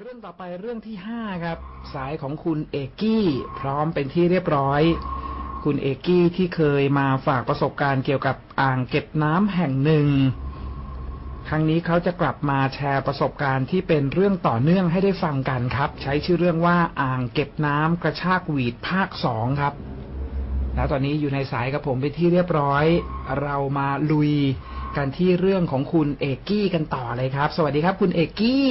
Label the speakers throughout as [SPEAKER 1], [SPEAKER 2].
[SPEAKER 1] เรื่องต่อไปเรื่องที่ห้าครับ สายของคุณเอกกี้พร้อมเป็นที่เรียบร้อย คุณเอกกี้ที่เคยมาฝากประสบการณ์เกี่ยวกับอ่างเก็บน้ำแห่งหนึ่ง ครั้งนี้เขาจะกลับมาแชร์ประสบการณ์ที่เป็นเรื่องต่อเนื่องให้ได้ฟังกันครับ ใช้ชื่อเรื่องว่าอ่างเก็บน้ำกระชากหวีดภาคสองครับ แล้วตอนนี้อยู่ในสายกับผมเป็นที่เรียบร้อย เรามาลุยกันที่เรื่องของคุณเอกกี้กันต่อเลยครับ สวัสดีครับ คุณเอกกี้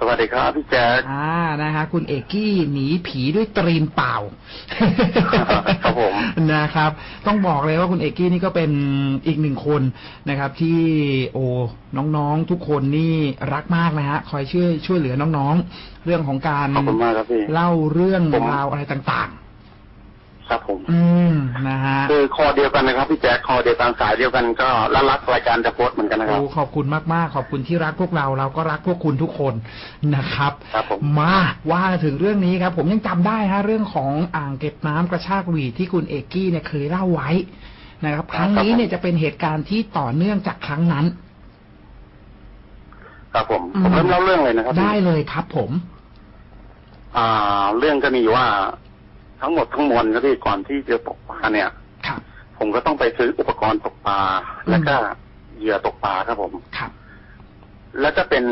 [SPEAKER 2] สวัสดีครับพี่แจ๊ค
[SPEAKER 1] อ่านะคะคุณเอกกี้หนีผีด้วยตรีนเปล่า
[SPEAKER 2] ครับผม
[SPEAKER 1] นะครับ ต้องบอกเลยว่าคุณเอกกี้นี่ก็เป็นอีกหนึ่งคนนะครับ ที่โอ้น้องๆทุกคนนี่รักมากนะฮะคอยช่วยช่วยเหลือน้องๆ เรื่องของการ
[SPEAKER 2] ขอบคุณมากครับพี่
[SPEAKER 1] เล่าเรื่อง
[SPEAKER 2] ผม
[SPEAKER 1] ราวอะไรต่าง
[SPEAKER 2] ครับผม
[SPEAKER 1] ๆอืมนะฮะ
[SPEAKER 2] คือคอเดียวกันนะครับพี่แจ๊คคอเดียวกันสายเดียวกันก็แล้วรักรายการจะโพสต์เหมือนกันนะครับ
[SPEAKER 1] โอ้ขอบคุณมากๆ ขอบคุณที่รักพวกเราเราก็รักพวกคุณทุกคนนะครับ
[SPEAKER 2] ครับผม
[SPEAKER 1] มาว่าถึงเรื่องนี้ครับ ผมยังจำได้ฮะเรื่องของอ่างเก็บน้ำกระชากหวีดที่คุณเอกกี้เนี่ยเคยเล่าไว้นะครับ ครั้งนี้เนี่ยจะเป็นเหตุการณ์ที่ต่อเนื่องจากครั้งนั้น
[SPEAKER 2] ครับผม
[SPEAKER 1] อืม
[SPEAKER 2] ผมเริ่มเล่าเรื่องเลยนะครับ
[SPEAKER 1] ได้เลยครับผม
[SPEAKER 2] อ่า เรื่องก็มีอยู่ว่า ทั้งหมดทั้งมวลครับพี่ก่อนที่จะตกปลาเนี่ย
[SPEAKER 1] ครับ
[SPEAKER 2] ผมก็ต้องไปซื้ออุปกรณ์ตกปลาแล้วก็เหยื่อตกปลาครับผม
[SPEAKER 1] ครับ
[SPEAKER 2] แล้วก็เป็น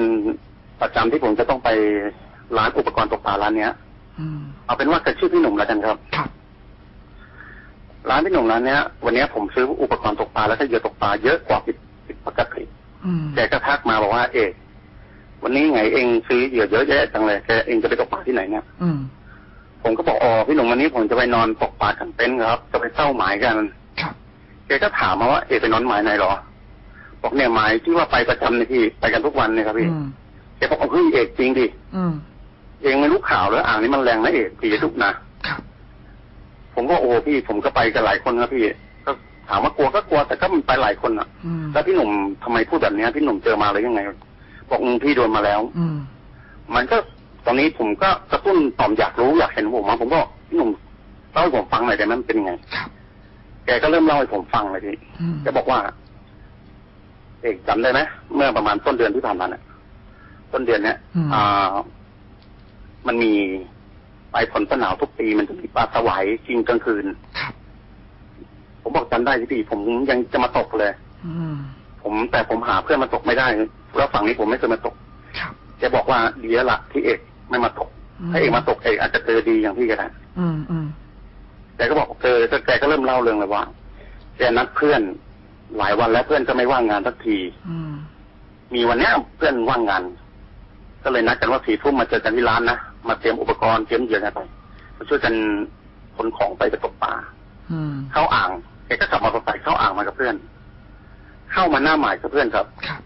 [SPEAKER 2] ประจำที่ผมจะต้องไปร้านอุปกรณ์ตกปลาร้านเนี้ย
[SPEAKER 1] อืม
[SPEAKER 2] เอาเป็นว่าจะชื่อพี่หนุ่มแล้วกันครับ
[SPEAKER 1] ครับ
[SPEAKER 2] ร้านพี่หนุ่มร้านเนี้ย วันเนี้ยผมซื้ออุปกรณ์ตกปลาแล้วก็เหยื่อตกปลาเยอะกว่าผิดปกติ
[SPEAKER 1] อืม
[SPEAKER 2] แกก็ทักมาบอกว่าเอกวันนี้ไงเองซื้อเหยื่อเยอะแยะจังเลยแกเองจะไปตกปลาที่ไหนเนี่ย
[SPEAKER 1] อืม
[SPEAKER 2] ผมก็บอกอ๋อพี่หนุ่มวันนี้ผมจะไปนอนตกปลากันเต็นท์ครับ จะไปเศร้าหมายกัน
[SPEAKER 1] ครับ
[SPEAKER 2] แกก็ถามมาว่าเอกไปนอนหมายไหนเหรอ บอกเนี่ยหมายที่ว่าไปประจำเนี่ยพี่ไปกันทุกวันเนี่ยครับพี่
[SPEAKER 1] อืม
[SPEAKER 2] แกบอกเฮ้ยเอกจริงดิ
[SPEAKER 1] อืม
[SPEAKER 2] เองไม่รู้ข่าวแล้วอ่างนี้มันแรงนะเอกพี่จะทุกนะครับผมก็โอ้พี่ผมก็ไปกันหลายคนครับพี่ก็ถามว่ากลัวก็กลัวแต่ก็มันไปหลายคนอะ
[SPEAKER 1] อืม
[SPEAKER 2] แล้วพี่หนุ่มทำไมพูดแบบเนี้ยพี่หนุ่มเจอมาหรือยังไง บอกอืมพี่โดนมาแล้ว
[SPEAKER 1] อืม
[SPEAKER 2] มันก็ ตอนนี้ผมก็กระตุ้นต่อมอยากรู้อยากเห็นผมมาผมก็พี่หนุ่มเล่าให้ผมฟังหน่อยได้ไหมมันเป็นยังไง
[SPEAKER 1] ครับ
[SPEAKER 2] แกก็เริ่มเล่าให้ผมฟังเลยพี่
[SPEAKER 1] อืม
[SPEAKER 2] แกบอกว่า เอกจำได้ไหมเมื่อประมาณต้นเดือนที่ผ่านมาเนี่ยต้นเดือนเนี้ย
[SPEAKER 1] อืม
[SPEAKER 2] อ่า มันมีไปผลสนาวทุกปีมันจะมีปลาสวายกินกลางคืน
[SPEAKER 1] ครับ
[SPEAKER 2] ผมบอกจำได้ที่พี่ผมยังจะมาตกเลย
[SPEAKER 1] อืม
[SPEAKER 2] ผมแต่ผมหาเพื่อนมาตกไม่ได้แล้วฝั่งนี้ผมไม่เคยมาตก
[SPEAKER 1] ครับ
[SPEAKER 2] แกบอกว่าดีแล้วละที่เอก ไม่มาตกถ้าเอกมาตกเอกอาจจะเจอดีอย่างพี่ก็ได้
[SPEAKER 1] อืมอืม
[SPEAKER 2] แกก็บอกเจอแล้วแกก็เริ่มเล่าเรื่องเลยว่าแกนัดเพื่อนหลายวันแล้วเพื่อนก็ไม่ว่างงานสักที
[SPEAKER 1] อืม
[SPEAKER 2] มีวันเนี้ยเพื่อนว่างงาน ก็เลยนัดกันว่าสี่ทุ่มมาเจอกันที่ร้านนะมาเตรียมอุปกรณ์เตรียมเหยื่อกันไปมาช่วยกันขนของไปไปตกปลา
[SPEAKER 1] อืม
[SPEAKER 2] เข้าอ่างแกก็ขับมอเตอร์ไซค์เข้าอ่างมากับเพื่อน เข้ามาหน้าหมายกับเพื่อนครับ
[SPEAKER 1] ครั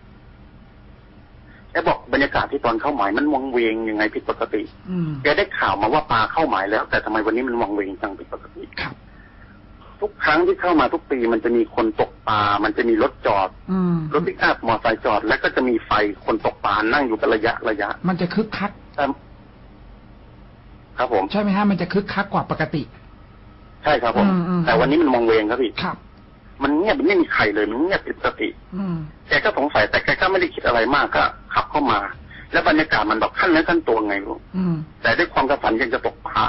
[SPEAKER 1] บ
[SPEAKER 2] แกบอกบรรยากาศที่ตอนเข้าหมายมันวังเวงยังไงผิดปกติ
[SPEAKER 1] อืม
[SPEAKER 2] แกได้ข่าวมาว่าปลาเข้าหมายแล้ว แต่ทำไมวันนี้มันวังเวงจังผิดปกติ
[SPEAKER 1] ครับ
[SPEAKER 2] ทุกครั้งที่เข้ามาทุกปีมันจะมีคนตกปลา มันจะมีรถจอด
[SPEAKER 1] อืม
[SPEAKER 2] รถปิกอัพมอเตอร์ไซค์จอด แล้วก็จะมีไฟคนตกปลานั่งอยู่เป็นระยะระยะ
[SPEAKER 1] มันจะคึกคัก
[SPEAKER 2] แต่ครับผม
[SPEAKER 1] ใช่ไหมฮะมันจะคึกคักกว่าปกติ
[SPEAKER 2] ใช่ครับผม
[SPEAKER 1] อืมอืม
[SPEAKER 2] แต่วันนี้มันมองเวงครับพี่
[SPEAKER 1] ครับ
[SPEAKER 2] มันเงียบมันไม่มีใครเลยมันเงียบผิดปกติ
[SPEAKER 1] อืม
[SPEAKER 2] แกก็สงสัยแต่แกก็ไม่ได้คิดอะไรมากก็ขับเข้ามา แล้วบรรยากาศมันแบบขั้นเนื้อขั้นตัวไงรู้
[SPEAKER 1] อืม
[SPEAKER 2] แต่ด้วยความกระฝันยังจะตกปลา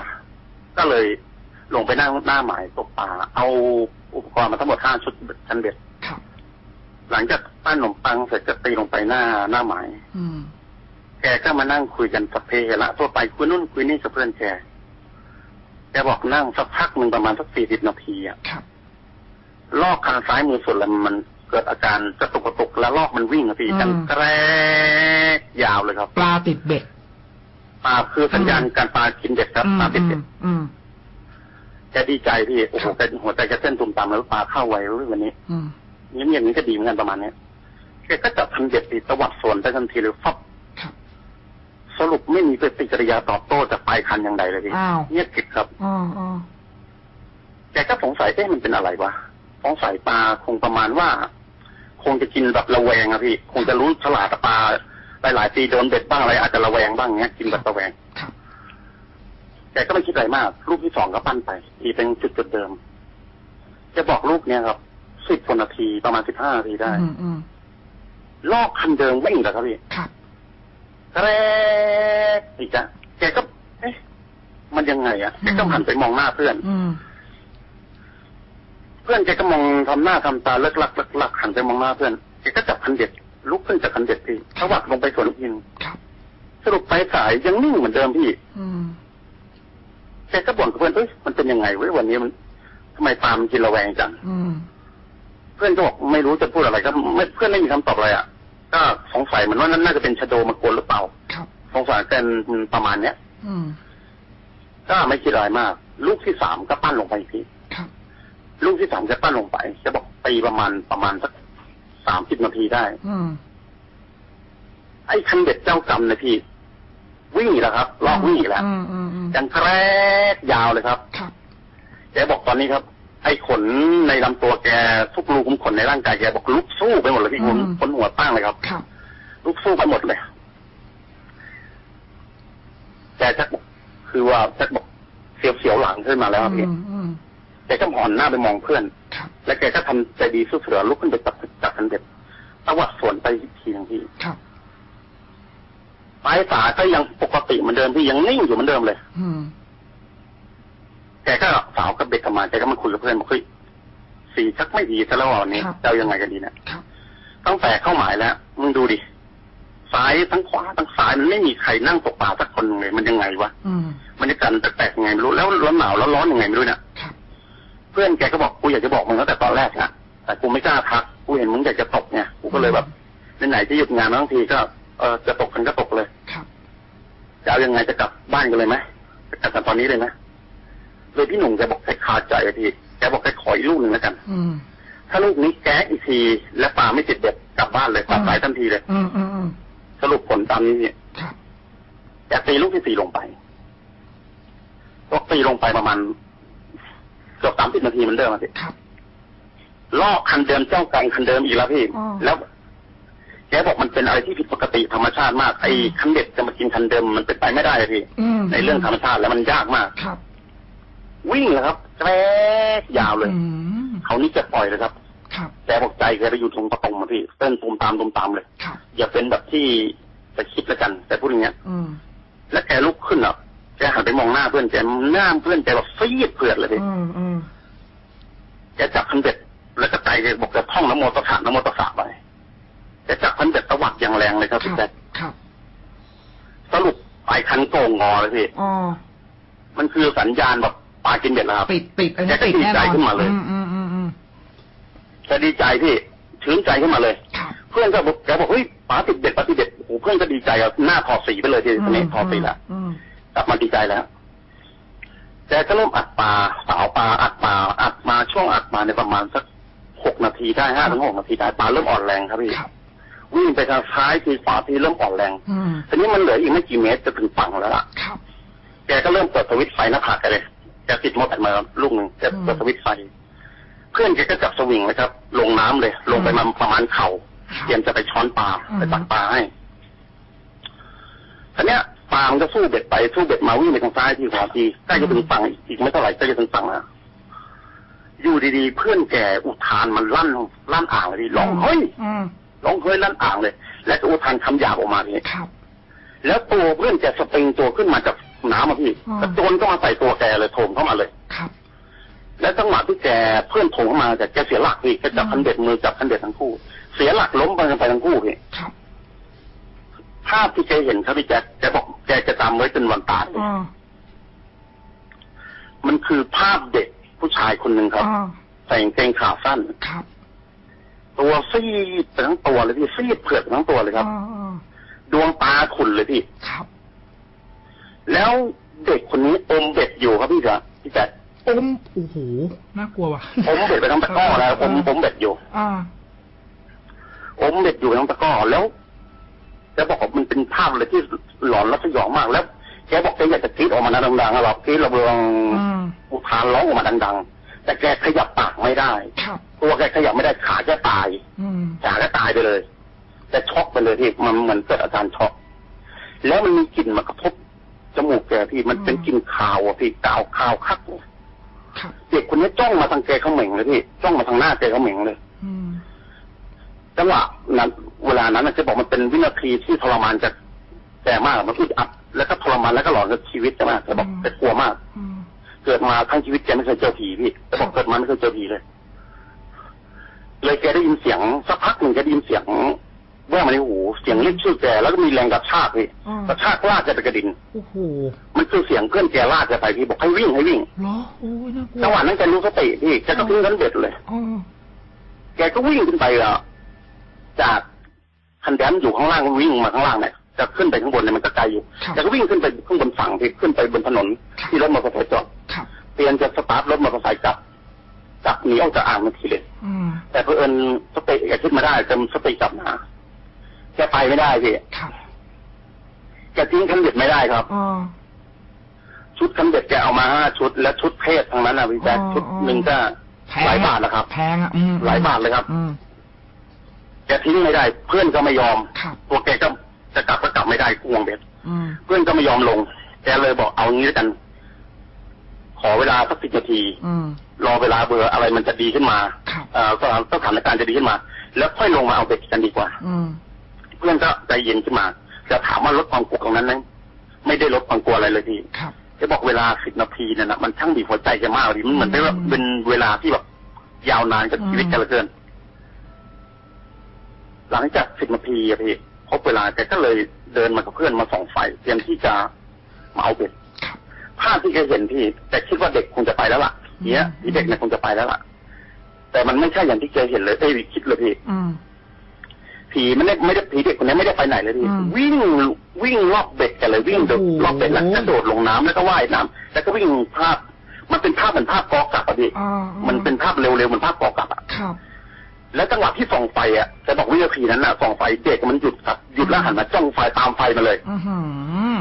[SPEAKER 2] ก็เลยลงไปนั่งหน้าหมายตกปลาเอาอุปกรณ์มาทั้งหมดห้าชุดชั้นเบ็ด
[SPEAKER 1] ครับ
[SPEAKER 2] หลังจากปั้นขนมปังเสร็จก็ตีลงไปหน้าหน้าหมาย
[SPEAKER 1] อืม
[SPEAKER 2] แกก็มานั่งคุยกันสัพเพเหระทั่วไปคุยนู่นคุยนี่กับเพื่อนแกแกบอกนั่งสักพักหนึ่งประมาณสักสี่สิบนาทีอะ
[SPEAKER 1] ครับ
[SPEAKER 2] ลอกทางซ้ายมือสุดแล้วมันเกิดอาการกระตุกกระตุกแล้วลอกมันวิ่งอะพี่กันแกรกยาวเลยครับ
[SPEAKER 1] ปลาติดเบ็ด
[SPEAKER 2] ปลาคือสัญญาณการปลากินเด็ดครับ
[SPEAKER 1] อืม
[SPEAKER 2] ปลาติด
[SPEAKER 1] อื
[SPEAKER 2] เด็
[SPEAKER 1] ม
[SPEAKER 2] ด
[SPEAKER 1] อืม
[SPEAKER 2] แกดีใจพี่โอ้โห
[SPEAKER 1] ครับ
[SPEAKER 2] แกหัวใจแกเต้นตุ่มตามแล้วปลาเข้าไวรู้วันนี้
[SPEAKER 1] อืม
[SPEAKER 2] เงียบๆนี้ก็ดีเหมือนกันประมาณเนี้ยแกก็จับทันเด็ดตีตวัดสวนไปทันทีเลยฟับ
[SPEAKER 1] ครับ
[SPEAKER 2] สรุปไม่มีปฏิกิริยาตอบโต้จากปลายคันอย่างใดเลยพี่
[SPEAKER 1] อ้าว
[SPEAKER 2] เงียบกริบครับ
[SPEAKER 1] อ๋ออ๋อ
[SPEAKER 2] แกก็สงสัยเอ๊ะมันเป็นอะไรวะ สงสัยปลาคงประมาณว่า คงจะกินแบบระแวงอะพี่ คงจะรู้ฉลาดแต่ปลาหลายๆปีโดนเบ็ดบ้างอะไรอาจจะระแวงบ้างเงี้ยกินแบบระแวง
[SPEAKER 1] ครับ
[SPEAKER 2] แกก็ไม่คิดอะไรมากลูกที่สองก็ปั้นไปอีเป็นจุดจุดๆเดิมแกบอกลูกเนี้ยครับสิบกว่านาทีประมาณสิบห้านาทีได้
[SPEAKER 1] อืมอืม
[SPEAKER 2] ลอกคันเดิมวิ่งเลยครับพี่
[SPEAKER 1] ครับ
[SPEAKER 2] แกรกอีกอะแกก็ เอ๊ะ มันยังไงอะแกก็หันไปมองหน้าเพื่อน
[SPEAKER 1] อืม
[SPEAKER 2] เพื่อนแกก็มองทำหน้าทำตาเลิกลักเลิกลักหันไปมองหน้าเพื่อนแกก็จับคันเด็ดลุกขึ้นจากคันเด็ดพี่ถวัดลงไปสวนลูกอิน
[SPEAKER 1] ครับ
[SPEAKER 2] สรุปไปสายยังนิ่งเหมือนเดิมพี่
[SPEAKER 1] อืม
[SPEAKER 2] แกก็บ่นกับเพื่อนเอ้ยมันเป็นยังไงเว้ยวันนี้มันทำไมปาล์มนกินระแวงจัง
[SPEAKER 1] อืม
[SPEAKER 2] เพื่อนก็บอกไม่รู้จะพูดอะไรก็ไม่เพื่อนไม่มีคำตอบอะไรอะก็สงสัยเหมือนว่านั่นน่าจะเป็นชะโดมากวนหรือเปล่า
[SPEAKER 1] ครับ
[SPEAKER 2] สงสัยกันประมาณเนี้ย
[SPEAKER 1] อืม
[SPEAKER 2] ก็ไม่คิดอะไรมาก ลูกที่สามก็ปั้นลงไปอีกที
[SPEAKER 1] ครับ
[SPEAKER 2] ลูกที่สามจะปั้นลงไป จะบอกตีประมาณประมาณสักสามสิบนาทีได้
[SPEAKER 1] อืม
[SPEAKER 2] ไอ้คันเด็ดเจ้ากรรมนะพี่ วิ่งอีกแล้วครับลอกวิ่งอีกแล้ว
[SPEAKER 1] อืมอืมอืม
[SPEAKER 2] ยังแกรกยาวเลยครับ
[SPEAKER 1] ครับ
[SPEAKER 2] แกบอกตอนนี้ครับ ไอ้ขนในลำตัวแกทุกรูขุมขนในร่างกายแกบอกลุกสู้ไปหมดเลยพี่
[SPEAKER 1] อื
[SPEAKER 2] ขน
[SPEAKER 1] ม
[SPEAKER 2] ขนหัวตั้งเลยครับ
[SPEAKER 1] ครับ
[SPEAKER 2] ลุกสู้ไปหมดเลยแกชักบอกคือว่าชักบอกเสียวๆหลังขึ้นมาแล้วครับ
[SPEAKER 1] อื
[SPEAKER 2] พี่
[SPEAKER 1] มอืม
[SPEAKER 2] แกก็หอนหน้าไปมองเพื่อน
[SPEAKER 1] ครับ
[SPEAKER 2] แล้วแกก็ทำใจดีสู้เสือลุกขึ้นไปจับจับคันเด็ดตวัดสวนไปอีกทีหนึงพี่
[SPEAKER 1] ครับ
[SPEAKER 2] ปลายสายก็ยังปกติเหมือนเดิมพี่ยังนิ่งอยู่เหมือนเดิมเลย
[SPEAKER 1] อืม
[SPEAKER 2] แกก็สาวกับเบ็ดกลับมาแกก็มาคุยกับเพื่อนบอกเฮ้ยสีชักไม่ดีซะแล้วอะวันนี้
[SPEAKER 1] ครับ
[SPEAKER 2] จะเอายังไงกันดีเนี่ย
[SPEAKER 1] ครับ
[SPEAKER 2] ตั้งแต่เข้าหมายแล้วมึงดูดิซ้ายทั้งขวาทั้งซ้ายมันไม่มีใครนั่งตกปลาสักคนหนึ่งเลย มันยังไงวะ
[SPEAKER 1] อืม
[SPEAKER 2] บรรยากาศมันแปลกๆยังไงไม่รู้แล้วร้อนหนาวแล้วร้อนยังไงไม่รู้เนี่ย
[SPEAKER 1] ครับ
[SPEAKER 2] เพื่อนแกก็บอกกูอยากจะบอกมึงตั้งแต่ตอนแรกนะแต่กูไม่กล้าทักกูเห็นมึงอยากจะตกเนี่ยกูก็เลยแบบไหนๆจะหยุดงานมาทั้งทีก็เออจะตกกันก็ตกเลย
[SPEAKER 1] ครับ
[SPEAKER 2] จะเอายังไงจะกลับบ้านกันเลยไหมจะกลับกันตอนนี้เลยไหมเลยพี่หนุ่มแกบอกแกขาดใจอะพี่แกบอกแกขออีกลูกหนึ่งแล้วกัน
[SPEAKER 1] อืม
[SPEAKER 2] ถ้าลูกนี้แก๊กอีกทีและปลาไม่ติดเด็ดกลับบ้านเลยตัดสายทันทีเลย
[SPEAKER 1] อืมอืมอืม
[SPEAKER 2] สรุปผลตามนี้เนี่ย
[SPEAKER 1] ครับ
[SPEAKER 2] แกตีลูกที่สี่ลงไปก็ตีลงไปประมาณ เกือบสามสิบนาทีเหมือนเดิมอะพี่
[SPEAKER 1] ครับ
[SPEAKER 2] ลอกคันเดิมเจ้ากันคันเดิมอีกแล้วพี่
[SPEAKER 1] อ๋อ
[SPEAKER 2] แล้วแกบอกมันเป็นอะไรที่ผิดปกติธรรมชาติมากไอ้คันเด็ดจะมากินคันเดิมมันเป็นไปไม่ได้อะพี่
[SPEAKER 1] อืม
[SPEAKER 2] ในเรื่องธรรมชาติแล้วมันยากมาก
[SPEAKER 1] ครับ
[SPEAKER 2] วิ่งเลยครับแกรกยาวเลย
[SPEAKER 1] อืม
[SPEAKER 2] เขานี่จะปล่อยเลยครับ
[SPEAKER 1] ครับ
[SPEAKER 2] แกบอกใจแกไปอยู่ตรงประตงมาพี่เต้นตูมตามตูมตามเลย
[SPEAKER 1] ครับ
[SPEAKER 2] อย่าเป็นแบบที่จะคิดแล้วกัน แต่พูดอย่างเงี้ย
[SPEAKER 1] อืม
[SPEAKER 2] แล้วแกลุกขึ้นอะ แกหันไปมองหน้าเพื่อนแกหน้าเพื่อนแกแบบฟีดเผือดเลยพี่
[SPEAKER 1] อืมอืม
[SPEAKER 2] แกจับคันเบ็ดแล้วก็ใจแกบอกจะท่องนโมตสสะนโมตสสะไปแกจับคันเบ็ดตวัดอย่างแรงเลยครับ
[SPEAKER 1] ค
[SPEAKER 2] พี่
[SPEAKER 1] รั
[SPEAKER 2] แจ๊
[SPEAKER 1] บ
[SPEAKER 2] ค
[SPEAKER 1] ครับ
[SPEAKER 2] สรุปปลายคันโก่งงอเลยพี่
[SPEAKER 1] อ๋อ
[SPEAKER 2] มันคือสัญญาณแบบปลากินเบ็ดแล้วครับ
[SPEAKER 1] ติดติดอันนี้
[SPEAKER 2] แกก็
[SPEAKER 1] ติด
[SPEAKER 2] ดี
[SPEAKER 1] แน่
[SPEAKER 2] ใจ
[SPEAKER 1] นอน
[SPEAKER 2] ขึ้นมาเลย
[SPEAKER 1] อืมอืมอืมอืม
[SPEAKER 2] แกดีใจพี่ชื่นใจขึ้นมาเลย
[SPEAKER 1] ครับ
[SPEAKER 2] เพื่อนก็บอกแกบอกเฮ้ยปลาติดเบ็ดปลาติดเบ็ดโอ้โหเพื่อนก็ดีใจอะหน้าถอดสีไปเลยทีนี้ถอดสีแล้ว
[SPEAKER 1] อืม
[SPEAKER 2] ก ลับมาดีใจแล้วแกก็เริ่มอัดปลาสาวปลาอัดปลาอัดมาช่วงอัดมาในยประมาณสักหกนาทีได้ห้าถึงหกนาทีได้ปลาเริ่มอ่อนแรงครับพี่
[SPEAKER 1] ครับ
[SPEAKER 2] วิ่งไปทางซ้ายทีขวาทีเริ่มอ่อนแรง
[SPEAKER 1] อืม
[SPEAKER 2] ทีนี้มันเหลืออีกไม่กี่เมตรจะถึงฝั่งแล้วล่ะ
[SPEAKER 1] ครับ
[SPEAKER 2] แกก็เริ่มเปิดสวิตช์ไฟหน้าผากแกเลยแกติดมอเตอร์มาลูกหนึ่งแกเปิดสวิตช์ไฟ เพื่อนแกก็จับสวิงเลยครับ ลงน้ำเลย ลงไปมาประมาณเข่า
[SPEAKER 1] ครับ
[SPEAKER 2] เตรียมจะไปช้อนปลา
[SPEAKER 1] อืม
[SPEAKER 2] ไปตักปลาให้ทีเนี้ย ปลามันก็สู้เบ็ดไปสู้เบ็ดมาวิ่งไปทางซ้ายทีขวาทีใกล้จะถึงฝั่งอีกอีกไม่เท่าไหร่ใกล้จะถึงฝั่งแล้วอยู่ดีๆเพื่อนแกอุทานมันลั่นลั่นอ่างเลยพี่ร้องเฮ้ย
[SPEAKER 1] อืม
[SPEAKER 2] ร้องเฮ้ยลั่นอ่างเลย และอุทานคำหยาบออกมาทีนี้
[SPEAKER 1] ครับ
[SPEAKER 2] แล้วตัวเพื่อนแกสปริงตัวขึ้นมาจากน้ำอะพี่
[SPEAKER 1] อืม
[SPEAKER 2] กระโจนก็มาใส่ตัวแกเลยโถมเข้ามาเลย
[SPEAKER 1] ครับ
[SPEAKER 2] แล้วจังหวะที่แกเพื่อนโถงเข้ามาแต่แกเสียหลักพี่แกจับคันเบ็ดมือจับคันเบ็ดทั้งคู่ เสียหลักล้มไปกันไปทั้งคู่พี่
[SPEAKER 1] ครับ
[SPEAKER 2] ภาพที่แกเห็นครับพี่แจ๊คแกบอกแกจะจำไว้จนวันตายเลย
[SPEAKER 1] อ๋อ
[SPEAKER 2] มันคือภาพเด็กผู้ชายคนหนึ่งครับ
[SPEAKER 1] อ๋อ
[SPEAKER 2] ใส่กางเกงขาสั้น
[SPEAKER 1] ครับ
[SPEAKER 2] ตัวซีดไปทั้งตัวเลยพี่ซีดเผือกไปทั้งตัวเลยครับ
[SPEAKER 1] อ๋ออ๋อ
[SPEAKER 2] ดวงตาขุ่นเลยพี่
[SPEAKER 1] ครับ
[SPEAKER 2] แล้วเด็กคนนี้อมเบ็ดอยู่ครับพี่จ๊ะพี่แจ๊ค
[SPEAKER 1] อมโอ้โหน่ากลัวว่ะ
[SPEAKER 2] อมเบ็ดไปทั้งตะกร้อแล้วอมอมเบ็ดอยู่
[SPEAKER 1] อ่า
[SPEAKER 2] อมเบ็ดอยู่ไปทั้งตะกร้อแล้ว แกบอกว่ามันเป็นภาพเลยที่หลอนและสยองมากแล้วแกบอกแกอยากจะกรีดออกมาดังๆอะหรอกกรีดระเบิง
[SPEAKER 1] อืม
[SPEAKER 2] อุทานร้องออกมาดังๆ แต่แกขยับปากไม่ได้
[SPEAKER 1] ครับ
[SPEAKER 2] ตัวแกขยับไม่ได้ขาแกตาย
[SPEAKER 1] อืม
[SPEAKER 2] ขาแกตายไปเลย แต่ช็อกไปเลยที่มันเหมือนเกิดอาการช็อก แล้วมันมีกลิ่นมากระทบจมูกแกพี่มันเป็นกลิ่นคาวอะพี่กาวคาวคักเลย
[SPEAKER 1] ครับ
[SPEAKER 2] เด็กคนนี้จ้องมาทางแกเขาเหม่งเลยพี่จ้องมาทางหน้าแกเขาเหม่งเลย
[SPEAKER 1] อืม
[SPEAKER 2] จังหวะนั้นเว ลานั้นน่ะจะบอกมันเป็นวินาทีที่ทรมานจากแต่มากมันอึดอัดแล้วก็ทรมานแล้วก็หลอนกับชีวิตใช่ไหมแต่บอก
[SPEAKER 1] อืม
[SPEAKER 2] แต่กลัวมาก
[SPEAKER 1] อืม
[SPEAKER 2] เกิดมาทั้งชีวิตแกไม่เคยเจอผีพี่แต่บอก
[SPEAKER 1] ครับ
[SPEAKER 2] เกิดมาไม่เคยเจอผีเลย เลยแกได้ยินเสียงสักพักหนึ่งแกได้ยินเสียงแว่วมาในหูเสียงเรียกชื่อแกแล้วก็มีแรงกระชากพี่
[SPEAKER 1] อ่าก
[SPEAKER 2] ระชากลากแกไปกระดิน
[SPEAKER 1] โอ้โห
[SPEAKER 2] มันคือเสียงเพื่อนแกลากแกไปพี่บอกให้วิ่งให้วิ่ง
[SPEAKER 1] เหรอโอ้ยน่ากลัว
[SPEAKER 2] จังหวะนั้นแกรู้สติพี่แกก็ทิ้งกันเบ็ดเลย
[SPEAKER 1] อ๋อ
[SPEAKER 2] แกก็วิ่งขึ้นไปอะจาก คันแดมอยู่ข้างล่างวิ่งมาข้างล่างเนี่ยจะขึ้นไปข้างบนเนี่ยมันก็ไกลอยู่
[SPEAKER 1] ครับ
[SPEAKER 2] แกก็วิ่งขึ้นไปข้างบนฝั่งที่ขึ้นไปบนถนน
[SPEAKER 1] ครับ
[SPEAKER 2] ที่รถมอเตอร์ไซค์จอด
[SPEAKER 1] ครับ
[SPEAKER 2] เตรียมจะสตาร์ทรถมอเตอร์ไซค์กลับกลับหนีออกจากอ่างมันทีเลย
[SPEAKER 1] อืม
[SPEAKER 2] แต่เพื่อนสติแกขึ้นมาได้แต่สติกลับมาแกไปไม่ได้พี่
[SPEAKER 1] ครับ
[SPEAKER 2] แกทิ้งคันเบ็ดไม่ได้ครับ
[SPEAKER 1] อ๋อ
[SPEAKER 2] ชุดคันเบ็ดแกเอามาห้าชุด และชุดเพศทั้งนั้นนะพี่แจ๊ค
[SPEAKER 1] อ๋อ
[SPEAKER 2] ชุดหนึ่งก็
[SPEAKER 1] แพง
[SPEAKER 2] หลายบาทนะครับ
[SPEAKER 1] แพงอะอืม
[SPEAKER 2] หลายบาทเลยครับ
[SPEAKER 1] อืม
[SPEAKER 2] แกทิ้งไม่ได้ เพื่อนก็ไม่ยอม
[SPEAKER 1] ครับ
[SPEAKER 2] ตัวแกก็จะกลับก็กลับไม่ได้ห่วงเบ็ด
[SPEAKER 1] อืม
[SPEAKER 2] เพื่อนก็ไม่ยอมลง แกเลยบอกเอางี้แล้วกัน ขอเวลาสักสิบนาที
[SPEAKER 1] อืม
[SPEAKER 2] รอเวลาเบื่ออะไรมันจะดีขึ้นมา
[SPEAKER 1] ครับ
[SPEAKER 2] เอ่อสถานการณ์จะดีขึ้นมา แล้วค่อยลงมาเอาเบ็ดกันดีกว่า
[SPEAKER 1] อืม
[SPEAKER 2] เพื่อนก็ใจเย็นขึ้นมาจะถามว่าลดความกลัวตรงนั้นไหมไม่ได้ลดความกลัวอะไรเลยพี่
[SPEAKER 1] ครับ
[SPEAKER 2] จะบอกเวลาสิบนาทีเนี่ยนะมันช่างบีบหัวใจแกมากเลยมันเหมือนเป็นว่า
[SPEAKER 1] อืม
[SPEAKER 2] เป็นเวลาที่แบบยาวนานกับ
[SPEAKER 1] อืม
[SPEAKER 2] ชีวิตแกเหลือเกิน หลังจากสิบนาทีอะพี่ครบเวลาแกก็เลยเดินมากับเพื่อนมาส่องไฟเตรียมที่จะมาเอาเบ็ด
[SPEAKER 1] ครับ
[SPEAKER 2] ภาพที่แกเห็นพี่ แต่คิดว่าเด็กคงจะไปแล้วล่ะ
[SPEAKER 1] อืม
[SPEAKER 2] เนี้ยที่เด็กเนี่ยคงจะไปแล้วล่ะ แต่มันไม่ใช่อย่างที่แกเห็นเลยเอ้ยคิดเลยพี่
[SPEAKER 1] อืม
[SPEAKER 2] ผีไม่ได้ไม่ได้ผีเด็กคนนี้ไม่ได้ไปไหนเลยพี่
[SPEAKER 1] อืม
[SPEAKER 2] วิ่งวิ่งรอบเบ็ดกันเลยวิ่ง
[SPEAKER 1] โอ้โห
[SPEAKER 2] รอบเบ็ดแล้วกระโดดลงน้ำแล้วก็ว่ายน้ำแล้วก็วิ่งภาพ มันเป็นภาพเหมือนภาพกอกลับอะพี่
[SPEAKER 1] อ่า
[SPEAKER 2] มันเป็นภาพเร็วๆเหมือนภาพกอกลับอะ
[SPEAKER 1] ครับ
[SPEAKER 2] แล้วจังหวะที่ส่องไฟอะจะบอกวินาทีนั้นอะส่องไฟเด็กมันหยุดครับหยุดแล้วหันมาจ้องไฟตามไฟมาเลย
[SPEAKER 1] อือหือ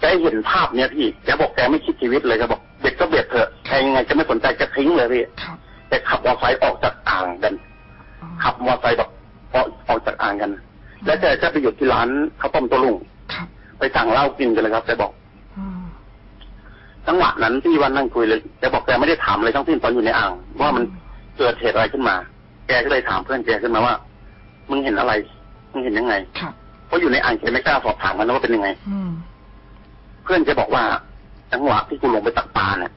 [SPEAKER 2] แกเห็นภาพเนี้ยพี่แกบอกแกไม่คิดชีวิตเลยแกบอกเบ็ดก็เบ็ดเถอะใครยังไงจะไม่สนใจจะทิ้งเลยพี่
[SPEAKER 1] ครับ
[SPEAKER 2] แต่ขับมอเตอร์ไซค์ออกจากอ่างกัน
[SPEAKER 1] อ๋อ
[SPEAKER 2] ขับมอเตอร์ไซค์แบบออกออกจากอ่างกัน แล้วแกจะไปหยุดที่ร้านข้าวต้มตัวลุง
[SPEAKER 1] ครับ
[SPEAKER 2] ไปสั่งเหล้ากินกันเลยครับแกบอก
[SPEAKER 1] อ่า
[SPEAKER 2] จังหวะนั้นที่วันนั่งคุยเลยแกบอกแกไม่ได้ถามอะไรทั้งสิ้นตอนอยู่ในอ่าง ว่ามัน เกิดเหตุอะไรขึ้นมา แกก็เลยถามเพื่อนแกขึ้นมาว่า มึงเห็นอะไร มึงเห็นยังไง
[SPEAKER 1] ครับ
[SPEAKER 2] เพราะอยู่ในอ่างแกไม่กล้าสอบถามมันนะว่าเป็นยังไง
[SPEAKER 1] อืม
[SPEAKER 2] เพื่อนแกบอกว่าจังหวะที่กูลงไปตักปลาเนี่ย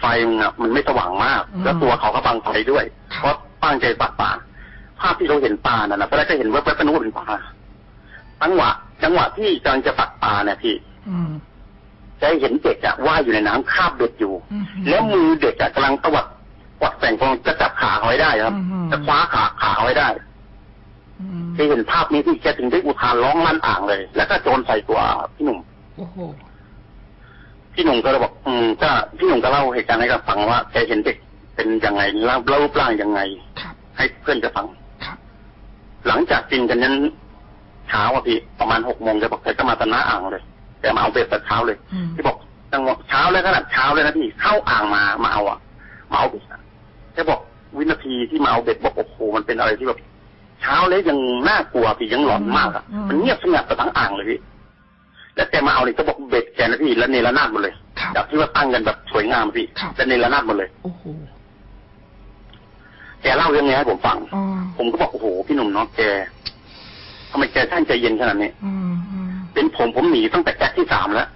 [SPEAKER 2] ไฟมึงอะมันไม่สว่างมาก แล้วตัวเขาก็บังไฟด้วย เพราะตั้งใจตักปลาภาพที่เราเห็นปลาน่ะนะตอนแรกก็เห็นแว๊บๆเป็นนู้นเป็นปลาจังหวะ จังหวะที่กำลังจะตักปลาเนี่ยพี่
[SPEAKER 1] อืม
[SPEAKER 2] จะเห็นเด็กอะว่ายอยู่ในน้ำคาบเด็กอยู่
[SPEAKER 1] อืม
[SPEAKER 2] แล้วมือเด็กอะกำลังตวัด กวัดแต่งกำลังจะจับขาเขาไว้ได้ครับ
[SPEAKER 1] อืม
[SPEAKER 2] จะคว้าขาขาเขาไว้ได้
[SPEAKER 1] อืม
[SPEAKER 2] แกเห็นภาพนี้ที่แกถึงได้อุทานร้องลั่นอ่างเลย แล้วก็โจรใส่ตัวพี่หนุ่ม
[SPEAKER 1] โอ้โห
[SPEAKER 2] พี่หนุ่มก็เลยบอก อืมก็พี่หนุ่มก็เล่าเหตุการณ์ให้กับฟังว่าแกเห็นเด็กเป็นยังไงเล่าเล่ารูปร่างยังไง
[SPEAKER 1] ครับ
[SPEAKER 2] ให้เพื่อนแกฟัง
[SPEAKER 1] ครับ
[SPEAKER 2] หลังจากกินกันนั้นเช้าอะพี่ประมาณหกโมงแกบอกแกก็มาตะหน้าอ่างเลยแกมาเอาเบ็ดแต่เช้าเลย
[SPEAKER 1] อืม
[SPEAKER 2] ที่บอกจังหวะเช้าเลยขนาดเช้าเลยนะพี่เข้าอ่างมามาเอาอะมาเอา เบ็ดอะแกบอกวินาทีที่มาเอาเบ็ดบอกโอ้โหมันเป็นอะไรที่แบบเช้าเลยยังน่ากลัวพี่ยังหลอนมากอะมันเงียบสงัดไปทั้งอ่างเลยพี่แล้วแกมาเอาเนี่ยก็บอกเบ็ดแกนะพี่แล้วเนรนาดหมดเลย
[SPEAKER 1] ครับ
[SPEAKER 2] จากที่ว่าตั้งกันแบบสวยงามพี่
[SPEAKER 1] ครับ
[SPEAKER 2] แล้วเนรนาดหมดเลย
[SPEAKER 1] โอ้โห
[SPEAKER 2] แกเล่าเรื่องนี้ให้ผมฟัง
[SPEAKER 1] อ๋อ
[SPEAKER 2] ผมก็บอกโอ้โหพี่หนุ่มเนาะแกทำไมแกท่านใจเย็นขนาดนี้
[SPEAKER 1] อืมอืม
[SPEAKER 2] เป็นผมผมหนีตั้งแต่แจ็คที่สามแล้ว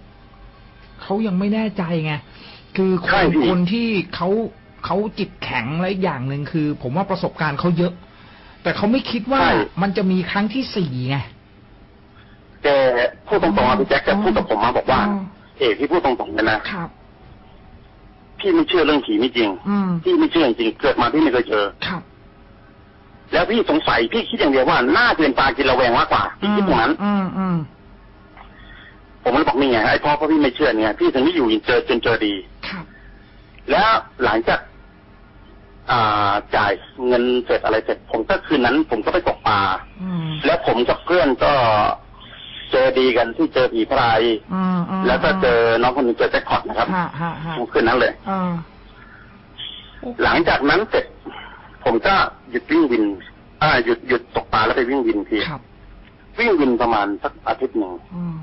[SPEAKER 1] เขายังไม่แน่ใจไงคือค
[SPEAKER 2] ใช่
[SPEAKER 1] น
[SPEAKER 2] พี่
[SPEAKER 1] คนที่เขา เขาจิตแข็งและอีกอย่างหนึ่งคือ ผมว่าประสบการณ์เขาเยอะ แต่เขาไม่คิดว่ามันจะมีครั้งที่สี่ไง
[SPEAKER 2] แกพูดตรงๆอะพี่แจ็คแกพูดกับผมมาบอกว่า
[SPEAKER 1] อ๋อ
[SPEAKER 2] เอกพี่พูดตรงๆกันนะครับพี่ไม่เชื่อเรื่องผีไม่จริง
[SPEAKER 1] อืม
[SPEAKER 2] พี่ไม่เชื่อจริงๆเกิดมาพี่ไม่เคยเจอ
[SPEAKER 1] ครับ
[SPEAKER 2] แล้วพี่สงสัยพี่คิดอย่างเดียวว่าน่าจะเป็นปลากินระแวงมากกว่าพี่คิดตรงนั้น
[SPEAKER 1] อืมอืม
[SPEAKER 2] ผมเลยบอกนี่ไงไอ้พ่อเพราะพี่ไม่เชื่อเนี่ย พี่ถึงไม่อยู่จนเจอจนเจอดี
[SPEAKER 1] ครับ
[SPEAKER 2] แล้วหลังจากอ่า จ่ายเงินเสร็จอะไรเสร็จ ผมก็คืนนั้น ผมก็ไปตกปลา
[SPEAKER 1] อืม
[SPEAKER 2] แล้วผมกับเพื่อนก็เจอดีกันที่เจอผีพราย
[SPEAKER 1] อืมอืม
[SPEAKER 2] แล้วก็เจอน้องคนหนึงเจอแจ็คพอตนะครับ
[SPEAKER 1] ฮะฮะฮะ
[SPEAKER 2] คืนนั้นเลย
[SPEAKER 1] อ่า
[SPEAKER 2] หลังจากนั้นเสร็จ ผมก็หยุดวิ่งวิน อ่า หยุดหยุดตกปลาแล้วไปวิ่งวินพี่
[SPEAKER 1] ครับ
[SPEAKER 2] วิ่งวินประมาณสักอาทิตย์หนึ่ง
[SPEAKER 1] อืม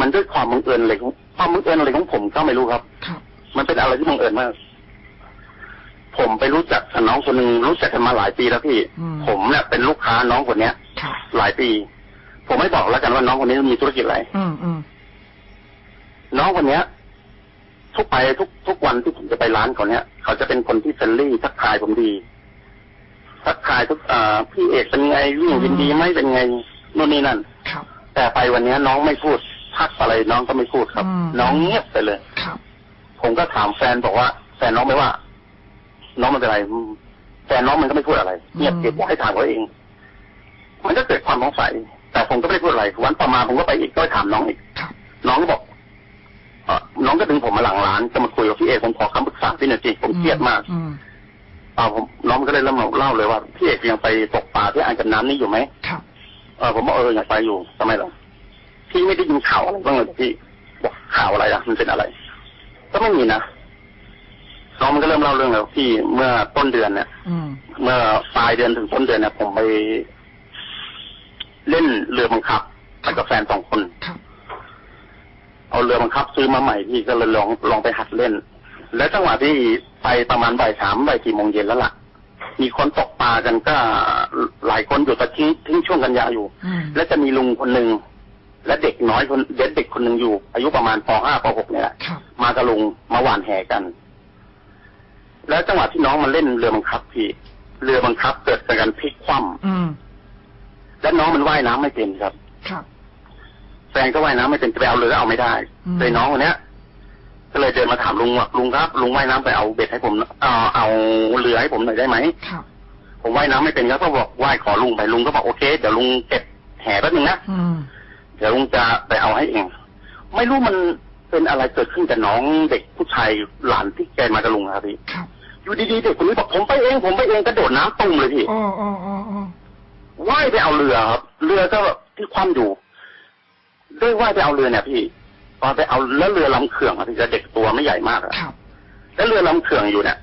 [SPEAKER 2] มันด้วยความบังเอิญอะไรของความบังเอิญอะไรของผมก็ไม่รู้ครับ
[SPEAKER 1] ครับ
[SPEAKER 2] มันเป็นอะไรที่บังเอิญมาก ผมไปรู้จักกับน้องคนหนึ่งรู้จักกันมาหลายปีแล้วพี่
[SPEAKER 1] อืม
[SPEAKER 2] ผมเนี่ยเป็นลูกค้าน้องคนเนี้ย
[SPEAKER 1] ครับ
[SPEAKER 2] หลายปี ผมไม่บอกแล้วกันว่าน้องคนนี้มีธุรกิจอะไร
[SPEAKER 1] อืมอืม
[SPEAKER 2] น้องคนเนี้ย ทุกไปทุกทุกวันที่ผมจะไปร้านเขาเนี้ย เขาจะเป็นคนที่เฟรนลี่ทักทายผมดี ทักทายทุกอ่าพี่เอกเป็นไงวิ่งวินดีไหมเป็นไงนู่นนี่นั่น
[SPEAKER 1] ครับ
[SPEAKER 2] แต่ไปวันเนี้ยน้องไม่พูดทักอะไรน้องก็ไม่พูดครับ
[SPEAKER 1] อืม
[SPEAKER 2] น้องเงียบไปเลย
[SPEAKER 1] ครับ
[SPEAKER 2] ผมก็ถามแฟนบอกว่าแฟนน้องไม่ว่า น้องมันเป็นอะไรอืมแฟนน้องมันก็ไม่พูดอะไรเงียบเก็บไว้ให้ถามเขาเอง มันก็เกิดความสงสัย แต่ผมก็ไม่ได้พูดอะไรวันต่อมาผมก็ไปอีกก็ไปถามน้องอีก
[SPEAKER 1] ครับ
[SPEAKER 2] น้องก็บอกเออน้องก็ดึงผมมาหลังร้านจะมาคุยกับพี่เอกผมขอคำปรึกษาพี่หน่อยสิผมเครียดมาก
[SPEAKER 1] อืม
[SPEAKER 2] อ่าผมน้องก็เลยเริ่มเล่าเลยว่าพี่เอกยังไปตกปลาที่อ่างเกับน้ำนี่อยู่ไหม
[SPEAKER 1] ครับ
[SPEAKER 2] เออผมบอกเอออยากไปอยู่ทำไมล่ะพี่ไม่ได้ยินข่าวอะไรบ้างเลยพี่บอกข่าวอะไรอะมันเป็นอะไร ก็ไม่มีนะ น้องมันก็เริ่มเล่าเรื่องแล้วพี่เมื่อต้นเดือนเนี่ย
[SPEAKER 1] อืม
[SPEAKER 2] เมื่อปลายเดือนถึงต้นเดือนเนี่ยผมไป เล่นเรือบังคับไปกับแฟนสองคน
[SPEAKER 1] ครับ
[SPEAKER 2] เอาเรือบังคับซื้อมาใหม่พี่ก็เลยลองลองไปหัดเล่น แล้วจังหวะที่ไปประมาณบ่ายสามบ่ายสี่โมงเย็นแล้วล่ะ มีคนตกปลากันก็หลายคนอยู่แต่ทิ้งทิ้งช่วงกันยาอยู่
[SPEAKER 1] อืม
[SPEAKER 2] และจะมีลุงคนหนึ่งและเด็กน้อยคนเด็กเด็กคนหนึ่งอยู่ อายุประมาณปห้าปหกเนี่ยแหละ
[SPEAKER 1] ครับ
[SPEAKER 2] มากับลุงมาหวานแหกัน แล้วจังหวะที่น้องมาเล่นเรือบังคับพี่เรือบังคับเกิดการพลิกคว่
[SPEAKER 1] อืมำ
[SPEAKER 2] และน้องมันว่ายน้ำไม่เป็นครับ
[SPEAKER 1] ครับ
[SPEAKER 2] แฟนก็ว่ายน้ำไม่เป็นจะไปเอาเรือเอาไม่ได้
[SPEAKER 1] อืม
[SPEAKER 2] เลยน้องคนเนี้ย ก็เลยเดินมาถามลุงว่าลุงครับลุงว่ายน้ำไปเอาเบ็ดให้ผมเอาเอาเรือให้ผมหน่อยได้ไหม
[SPEAKER 1] ครับ
[SPEAKER 2] ผมว่ายน้ำไม่เป็นครับก็บอกว่ายขอลุงไปลุงก็บอกโอเคเดี๋ยวลุงเก็บแหแป๊บนึงนะ
[SPEAKER 1] อืม
[SPEAKER 2] เดี๋ยวลุงจะไปเอาให้เองไม่รู้มันเป็นอะไรเกิดขึ้นกับน้องเด็กผู้ชายหลานที่แกมากับลุงครับพี่
[SPEAKER 1] ครับ
[SPEAKER 2] อยู่ดีๆเด็กคนนี้บอกผมไปเองผมไปเองกระโดดน้ำตุ้มเลยพี่
[SPEAKER 1] อ๋ออ๋ออ๋ออ๋อ
[SPEAKER 2] ว่ายไปเอาเรือครับเรือก็ที่คว่ำอยู่ด้วยว่ายไปเอาเรือเนี่ยพี่ตอนไปเอาแล้วเรือลำเขื่องอะพี่จะเด็กตัวไม่ใหญ่มากอะ
[SPEAKER 1] ครับ
[SPEAKER 2] แล้วเรือลำเขื่องอยู่เนี่ย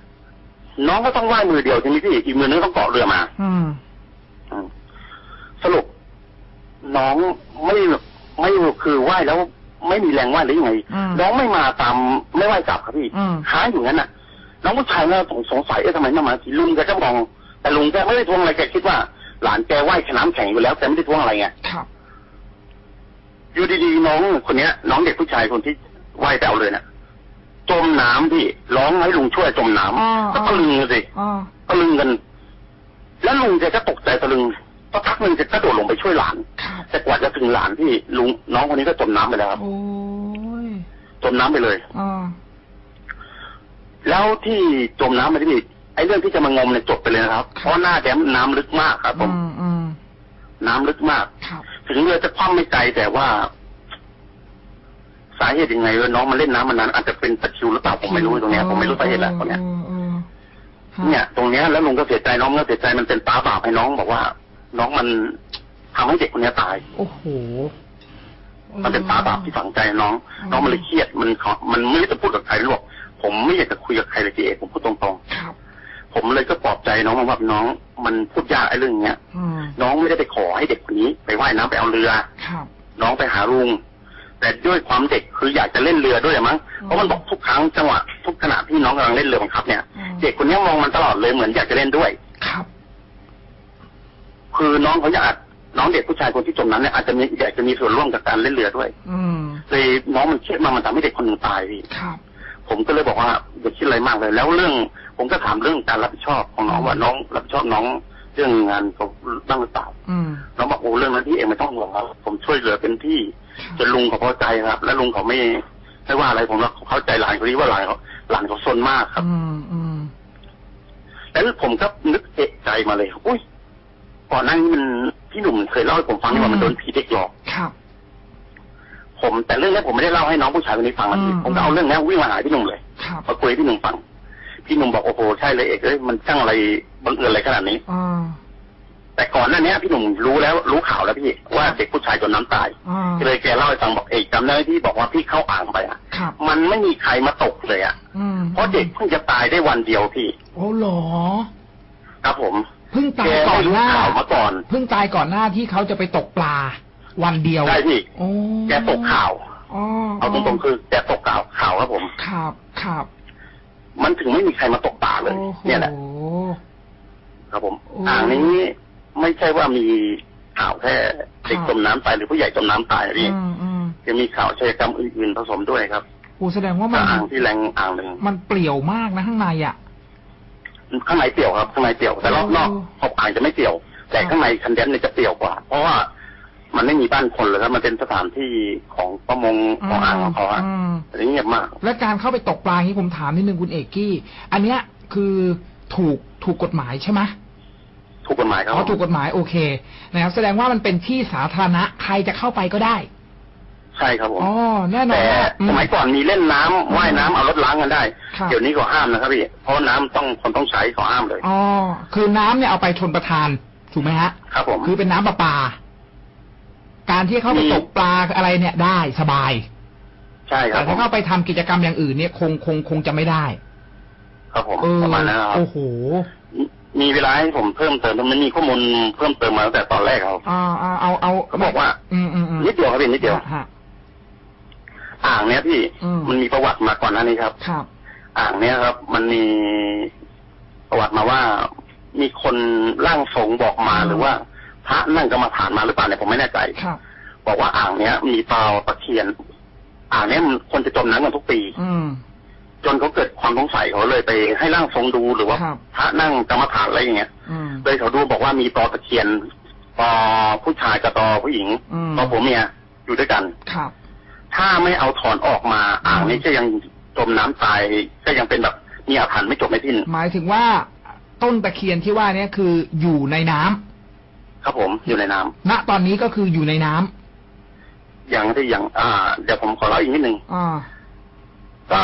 [SPEAKER 2] น้องก็ต้องว่ายมือเดียวใช่ไหมพี่อีกมือนึงต้องเกาะเรือมา
[SPEAKER 1] อืม
[SPEAKER 2] อืมสรุป น้องไม่ไม่คือว่ายแล้วไม่มีแรงว่ายหรือยังไง
[SPEAKER 1] อืม
[SPEAKER 2] น้องไม่มาตามไม่ว่ายกลับครับพี่
[SPEAKER 1] อืม
[SPEAKER 2] ค้างอยู่งั้นน่ะ น้องผู้ชายเนี่ยสงสงสัยเอ๊ะทำไมไม่มาทีลุงแกก็มองแต่ลุงแกไม่ได้ทวงอะไรแกคิดว่า หลานแกว่ายขน้ำแข็งอยู่แล้วแกไม่ได้ทวงอะไรไง
[SPEAKER 1] ครับ
[SPEAKER 2] อยู่ดีๆน้องคนเนี้ย น้องเด็กผู้ชายคนที่ว่ายไปเอาเลยน่ะจมน้ำพี่ร้องให้ลุงช่วยจมน้
[SPEAKER 1] อ๋อำ
[SPEAKER 2] ก็ตะลึงกันสิ
[SPEAKER 1] อ๋อ
[SPEAKER 2] ตะลึงกัน แล้วลุงแกก็ตกใจตะลึงสักพักหนึ่งแกกระโดดลงไปช่วยหลาน
[SPEAKER 1] ครับ
[SPEAKER 2] แต่กว่าจะถึงหลานที่ลุงน้องคนนี้ก็จมน้ำไปแล้วครับ
[SPEAKER 1] โอ้ย
[SPEAKER 2] จมน้ำไปเลย
[SPEAKER 1] อ๋อ
[SPEAKER 2] แล้วที่จมน้ำไปที่นี่ไอ้เรื่องที่จะมางมเนี่ยจบไปเลยนะครับ เพราะหน้าแดมน้ำลึกมากครับผ
[SPEAKER 1] อื
[SPEAKER 2] ม
[SPEAKER 1] มอืม
[SPEAKER 2] น้ำลึกมาก
[SPEAKER 1] ครับ
[SPEAKER 2] ถึงเรือจะคว่ำไม่ไกลแต่ว่า สาเหตุยังไงเออน้องมาเล่นน้ำมันนั้นอาจจะเป็นตะคริวหรือเปล่าผมไม่รู้ตรงเนี้ยผมไม่รู้สาเหตุแหละตรงเนี้ย
[SPEAKER 1] ออออฮะ
[SPEAKER 2] เนี่ยตรงเนี้ยแล้วลุงก็เสียใจน้องก็เสียใจมันเป็นตาบาปให้น้องบอกว่า น้องมันทำให้เด็กคนเนี้ยตาย
[SPEAKER 1] โอ้โห
[SPEAKER 2] มันเป็นตาบาปที่ฝังใจน้อง
[SPEAKER 1] อืม
[SPEAKER 2] น้องมันเลยเครียดมันขอมันไม่รู้จะพูดกับใครหรอก ผมไม่อยากจะคุยกับใครเลยพี่เอกผมพูดตรง
[SPEAKER 1] ครับ
[SPEAKER 2] ๆผมเลยก็ปลอบใจน้องว่าน้องมันพูดยากไอ้เรื่องเนี้ย
[SPEAKER 1] อืม
[SPEAKER 2] น้องไม่ได้ไปขอให้เด็กคนนี้ ไปว่ายน้ำไปเอาเรือ
[SPEAKER 1] ครับ
[SPEAKER 2] น้องไปหาลุงแต่ด้วยความเด็กคืออยากจะเล่นเรือด้วยมั้งเพราะมันบอกทุกครั้งจังหวะทุกขณะที่น้องกำลังเล่นเรือบังคับเนี่ย
[SPEAKER 1] อืม
[SPEAKER 2] เด็กคนนี้มองมันตลอดเลยเหมือนอยากจะเล่นด้วย
[SPEAKER 1] ครับ
[SPEAKER 2] คือน้องเขาอยากน้องเด็กผู้ชายคนที่จมน้ำเนี่ยอาจจะมีอยากจะมีส่วนร่วมกับการเล่นเรือด้วย
[SPEAKER 1] อืม
[SPEAKER 2] เลยน้องมันเครียดมากมันทำให้เด็กคนหนึ่งตายพี่
[SPEAKER 1] ครับ
[SPEAKER 2] ผมก็เลยบอกว่าอย่าคิดอะไรมากเลย แล้วเรื่อง ผมก็ถามเรื่องการรับผิดชอบของน้องว่าน้องรับผิดชอบน้องเรื่องงานเขาบ้างหรือเปล่า
[SPEAKER 1] อืม
[SPEAKER 2] น้องบอกโอ้เรื่องนั้นพี่เองไม่ต้องห่วงครับผมช่วยเหลือเป็นที่จนลุงเขาพอใจครับ แล้วลุงเขาไม่ไม่ว่าอะไรผมแล้วเขาเข้าใจหลานคนนี้ว่าหลานเขาหลานเขาซนมากครับ
[SPEAKER 1] อืมอืม
[SPEAKER 2] แล้วผมก็นึกเอะใจมาเลยอุ้ยก่อนหน้านี้มันพี่หนุ่มเคยเล่าให้ผมฟังว่ามันโดนผีเด็กหลอก
[SPEAKER 1] ครับ
[SPEAKER 2] ผม แต่เรื่องนี้ผมไม่ได้เล่าให้น้องผู้ชายคนนี้ฟังนะพี่
[SPEAKER 1] อืม
[SPEAKER 2] ผมก็เอาเรื่องนี้วิ่งมาหาพี่หนุ่มเลย
[SPEAKER 1] ครับ
[SPEAKER 2] มาคุยให้พี่หนุ่มฟัง พี่หนุ่มบอกโอ้โหใช่เลยเอกเอ้ยมันช่างอะไรบังเอิญอะไรขนาดนี้
[SPEAKER 1] อ่า
[SPEAKER 2] แต่ก่อนหน้านี้พี่หนุ่มรู้แล้วรู้ข่าวแล้วพี่ว่าเด็กผู้ชายจนน้ำตาย
[SPEAKER 1] อ่า
[SPEAKER 2] ก็เลยแกเล่าให้ฟังบอกเอกจำได้ไหมที่บอกว่าพี่เข้าอ่างไปอะ
[SPEAKER 1] ครับ
[SPEAKER 2] มันไม่มีใครมาตกเลยอะ
[SPEAKER 1] อืม
[SPEAKER 2] เพราะเด็กเพิ่งจะตายได้วันเดียวพี่
[SPEAKER 1] โอ้เหรอ
[SPEAKER 2] ครับผม
[SPEAKER 1] เพิ่ง
[SPEAKER 2] แก
[SPEAKER 1] ตายก่อ
[SPEAKER 2] ไม่
[SPEAKER 1] น
[SPEAKER 2] รู้
[SPEAKER 1] หน้า
[SPEAKER 2] ข่าวมาก่อน
[SPEAKER 1] เพิ่งตายก่อนหน้าที่เขาจะไปตกปลา วันเดียว
[SPEAKER 2] ใช่พี่
[SPEAKER 1] โอ้
[SPEAKER 2] แกตกข่าว
[SPEAKER 1] อ๋อ
[SPEAKER 2] เอาตรงๆคือแกตกข่าวข่าวครับผม
[SPEAKER 1] ครับครับ
[SPEAKER 2] มันถึงไม่มีใครมาตกปลาเลย
[SPEAKER 1] โอ้โห
[SPEAKER 2] เนี่ยแหละครับผม
[SPEAKER 1] โอ้
[SPEAKER 2] อ่างนี้ไม่ใช่ว่ามีข่าวแค่เด็กจมน้ำตายหรือผู้ใหญ่จมน้ำตายอะพี่
[SPEAKER 1] อืมอืม
[SPEAKER 2] ยังมีข่าวอาชญากรรมอื่นๆผสมด้วยครับ
[SPEAKER 1] โอ้แสดงว่ามัน
[SPEAKER 2] อ่างที่แรงอ่างหนึ่ง
[SPEAKER 1] มันเปลี่ยวมากนะข้างในอะ
[SPEAKER 2] ข้างในเปี่ยวครับข้างในเปี่ยวแต่รอบนอก
[SPEAKER 1] โอ้
[SPEAKER 2] ขอบอ่างจะไม่เปี่ยว แต่ข้างในคันเดนเนี่ยจะเปี่ยวกว่า เพราะว่า มันไม่มีบ้านคนเลยครับ มันเป็นสถานที่ของประมงของอ่างของเขาอะ
[SPEAKER 1] อืม
[SPEAKER 2] แต่นี่เงียบมาก
[SPEAKER 1] และการเข้าไปตกปลาอย่างนี้ผมถามนิดนึงคุณเอกกี้ อันเนี้ยคือถูกถูกกฎหมายใช่ไหม
[SPEAKER 2] ถูกกฎหมายครับ
[SPEAKER 1] อ๋อถูกกฎหมายโอเคนะครับแสดงว่ามันเป็นที่สาธารณะใครจะเข้าไปก็ได้
[SPEAKER 2] ใช่ครับผม
[SPEAKER 1] อ๋อแน่นอน
[SPEAKER 2] แต่
[SPEAKER 1] ว่าอื
[SPEAKER 2] สมัยก่อนมีเล่นน้ำว่ายน้ำเอารถล้างกันได้
[SPEAKER 1] ครับ
[SPEAKER 2] เดี๋ยวนี้ก็ห้ามนะครับพี่เพราะน้ำต้องคนต้องใช้ขอห้ามเลย
[SPEAKER 1] อ๋อคือน้ำเนี่ยเอาไปชนประทานถูกไหมฮะ
[SPEAKER 2] ครับผม
[SPEAKER 1] คือเป็นน้ำประปา การที่เข้าไป
[SPEAKER 2] มี
[SPEAKER 1] ตกปลาอะไรเนี่ยได้สบาย
[SPEAKER 2] ใช่ครั
[SPEAKER 1] แต่
[SPEAKER 2] บผ
[SPEAKER 1] ถ้ามเข้าไปทำกิจกรรมอย่างอื่นเนี่ยคงคงคงจะไม่ได้
[SPEAKER 2] ครับผม
[SPEAKER 1] เออ
[SPEAKER 2] ประมาณนั้นนะครับ
[SPEAKER 1] โอ้โห
[SPEAKER 2] มีเวลาให้ผมเพิ่มเติมมันมีข้อมูลเพิ่มเติมมาตั้งแต่ตอนแรกครับ
[SPEAKER 1] อ่าอ่าเอาเอา
[SPEAKER 2] เขาบอกว่า
[SPEAKER 1] อืมอืมอืม
[SPEAKER 2] นิดเดียวครับพี่นิดเดียว
[SPEAKER 1] ฮะ
[SPEAKER 2] อ่างเนี้ยพี่
[SPEAKER 1] อืม
[SPEAKER 2] มันมีประวัติมาก่อนหน้านี้ครับ
[SPEAKER 1] ครับ
[SPEAKER 2] อ่างเนี้ยครับ มันมีประวัติมาว่ามีคนร่างทรงบอกมา
[SPEAKER 1] อืม
[SPEAKER 2] หรือว่า พระนั่งกรรมฐานมาหรือเปล่าเนี่ยผมไม่แน่ใจ
[SPEAKER 1] ครับ
[SPEAKER 2] บอกว่าอ่างเนี้ย มีเตาตะเคียน อ่างเนี้ยมันคนจะจมน้ำกันทุกปี
[SPEAKER 1] อืม
[SPEAKER 2] จนเขาเกิดความสงสัยเขาเลยไปให้ร่างทรงดูหรือว่า
[SPEAKER 1] ครับ
[SPEAKER 2] พระนั่งกรรมฐานอะไรอย่างเงี้ย
[SPEAKER 1] อืม
[SPEAKER 2] เลยเขาดูบอกว่ามีตอตะเคียนตอผู้ชายกับตอผู้หญิง
[SPEAKER 1] อืม
[SPEAKER 2] ตอผัวเมียอยู่ด้วยกัน
[SPEAKER 1] ครับ
[SPEAKER 2] ถ้าไม่เอาถอนออกมา
[SPEAKER 1] อืม
[SPEAKER 2] อ่างนี้ก็ยังจมน้ำตายก็ยังเป็นแบบมีอาถรรพ์ไม่จบไม่สิ้น
[SPEAKER 1] หมายถึงว่าต้นตะเคียนที่ว่าเนี้คืออยู่ในน้ำ
[SPEAKER 2] ครับผมอยู่ในน้ำ
[SPEAKER 1] ณตอนนี้ก็คืออยู่ในน้ำ
[SPEAKER 2] อย่างที่อย่างอ่า เดี๋ยวผมขอเล่าอีกนิดนึง
[SPEAKER 1] อ่า
[SPEAKER 2] ก็